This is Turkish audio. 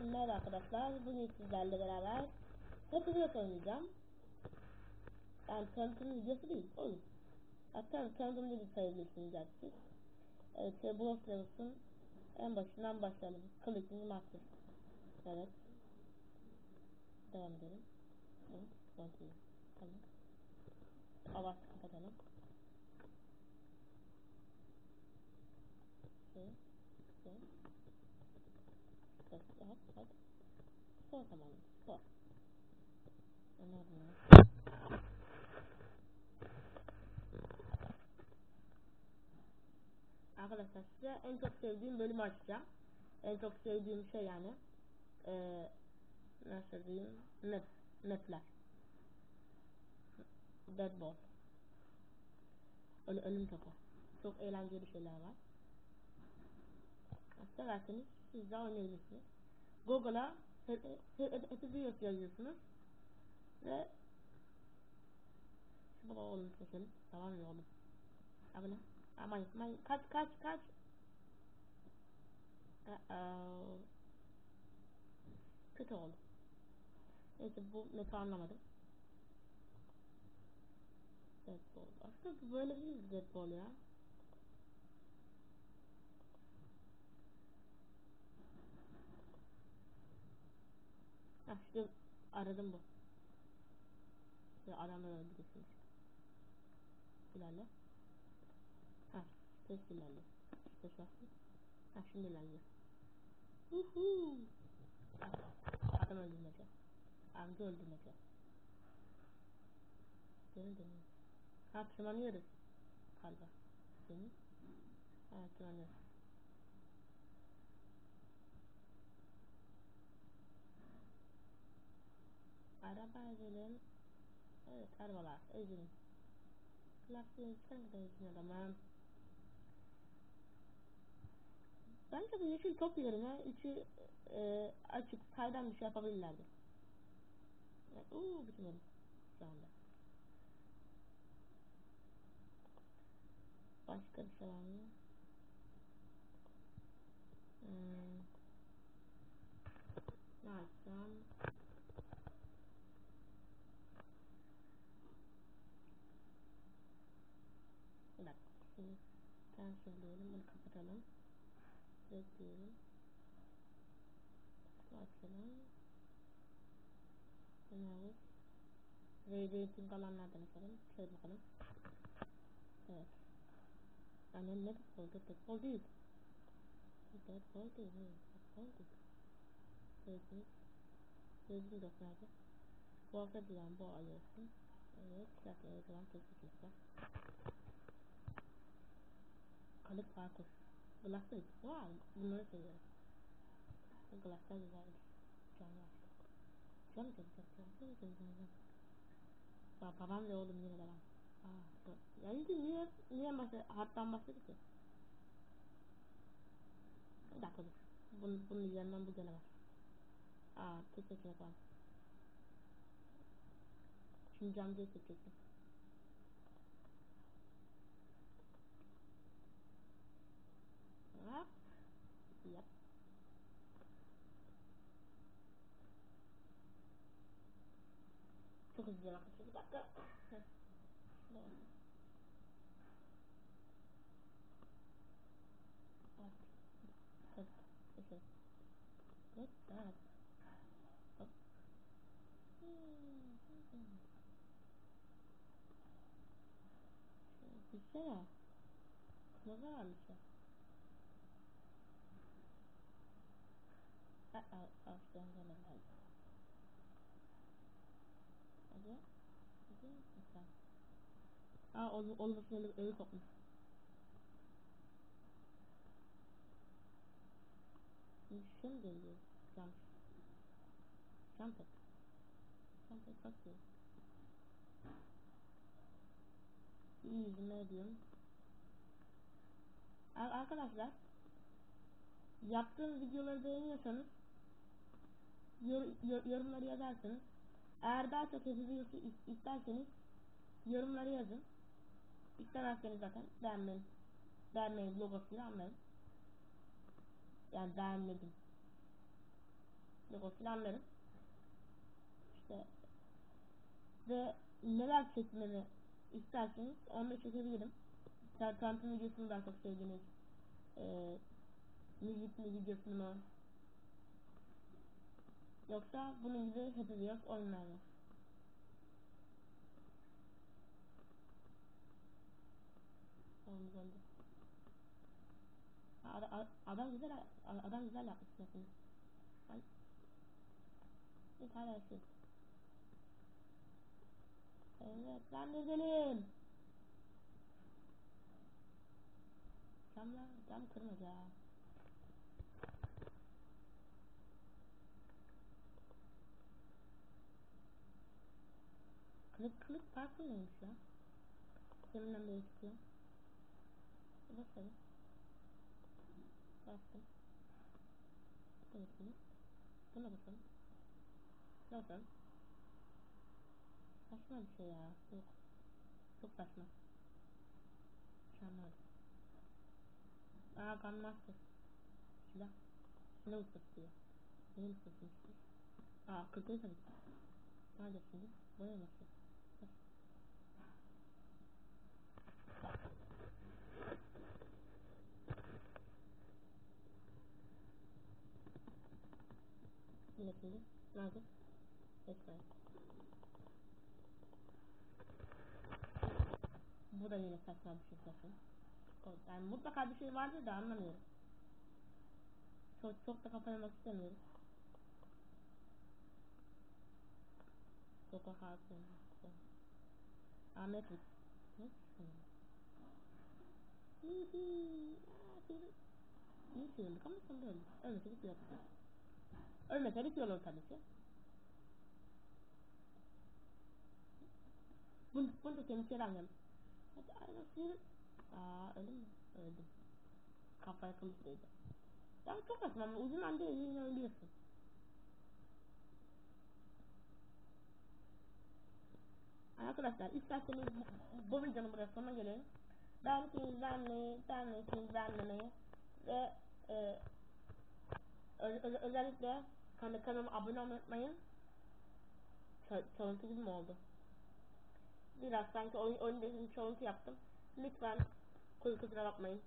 Merhaba arkadaşlar. Bugün sizlerle beraber Hepiniz oynayacağım. Yani tanıtım videosu değil, oyun. Hatta tanıtım videosu sayabilirsiniz artık. Evet, şey, Brawl Stars'ın en başından başlayalım. Clicking Master. Evet. Devam edelim. Evet, continue. Tamam. Avaz kapatalım. Şey. Hop, hop, hop. Spor tamam. Spor. Anladım ya. Arkadaşlar size en çok sevdiğim bölümü açacağım. En çok sevdiğim şey yani. Ee, nasıl diyeyim? Map. Mapler. Dead Ball. Ölü, ölüm topu. Çok eğlenceli şeyler var. Severseniz siz de oynayabilirsiniz. Google'a Epidios yazıyorsunuz. Ve şu baba oğlum seçelim. Tamam mı oğlum? Abi ne? Aman aman kaç kaç kaç. Uh. Kötü oldu. Neyse bu map'i anlamadım. Deadpool. Aslında böyle değil Deadpool ya. İşte aradım bu. Ve adamlar öldürürsünüz. İlerle. Ha, test ilerle. Test bastım. Ha şimdi ilerle. Uhu. Adam öldürmece. Amca öldürmece. Dönün dönün. Ha tırmanıyoruz. Galiba. Dönün. Ha tırmanıyoruz. Araba edelim. Evet arabalar ezin. Lastiğin sen de ezin adamım. Bence bu yeşil top yerine içi e, açık saydam bir şey yapabilirlerdi. Evet, uuu bitirmedim şu anda. Başka bir şey var mı? Hmm. Ne yapsam? Bir dakika. Şimdi cancel diyelim. Bunu kapatalım. Red diyelim. Açalım. Bunları Radiating alanlardan açalım. Şöyle bakalım. Evet. Yani ne Deadpool? Deadpool değil. Deadpool değil. Deadpool değil. Sözünüz. Sözünüz yok nerede? Bu hafta diyen bu ay olsun. Evet. Zaten o zaman tek bir var. Kalıp parkur. Glass'ta Wow. Bunları seviyorum. Glass'ta güzeldi. Canlar. Can can can can can can can can. Ba babam ve oğlum yine devam. Aa. Ya işte niye niye bahse hattan bahsediyor ki? Bir dakika dur. Bunun, bunun üzerinden bu gelemez. Aa, tek seçenek var. Şimdi camcıyı seçecektim. Çok hızlı arkadaşlar. Bir dakika. Heh. Tamam. Bak. Hop. Hop. Hop. Hop. Hop. Güzel. Ne varmış ya? Uh-oh, oh, don't go like that. Hadi. Hadi. Güzel. Aa, ol, olmasın öyle, öyle kopmuş. Şimdi şu mu geliyor? Jump. Jump it. Jump it, bak diyor. Easy, medium. Ar arkadaşlar. Yaptığım videoları beğeniyorsanız yor, yor, yorumları yazarsanız eğer daha çok videosu isterseniz yorumları yazın. İstemezseniz zaten beğenmeyin. Beğenmeyin logosunu anlayın. Yani beğenmedim. yok o filanlarım. İşte ve neler çekmemi isterseniz onları çekebilirim. Zaten tanıtım videosunu daha çok sevdiğiniz e, müzikli videosunu? Yoksa bunun gibi Happy Wheels oyunlar? Olmuş oldu. Adam, adam güzel adam güzel yapmış. Ay. Bir tane şey. Evet ben de gelim. Camla cam kırmaca. Kılık kılık farklı neymiş ya? Deminden beri çıkıyor. Bakın. Bastım. Buna bakın. Buna bakın. Bakın. Saçma bir şey ya. Yok. Çok saçma. Anladım. Aa kanmazsın. Silah. Ne ustası ya? Benim ustasım siz. Aa kırdın tabii. Neredesiniz? Buraya nasıl? Nasıl? Neresinde? Nerede? Ekran. Bu da yine saçma bir şey. O- Yani mutlaka bir şey vardır da anlamıyorum. Çok, çok da kafa istemiyorum. Sokak hatun. Ahmet. Ne? Hihi. Film. İyi filmdik ama sonunda öldü. Ölmeseydik yok. Ölmeseydik iyi olur tabii ki. Bunu, bunu da kendisi alıyorum. Hadi film. Aa öldüm mü? Öldüm. Kafaya kılıç değdi. Ya çok saçma ama uzun anda yine ölüyorsun. Arkadaşlar isterseniz bu, videonun buraya sonuna gelelim. Beğendiyseniz beğenmeyi, beğenmediyseniz beğenmemeyi ve e, özellikle kan kanalıma abone olmayı unutmayın. Çalıntı gibi mi oldu? Biraz sanki oyun, oyun dediğim çalıntı yaptım. Lütfen kusura bakmayın.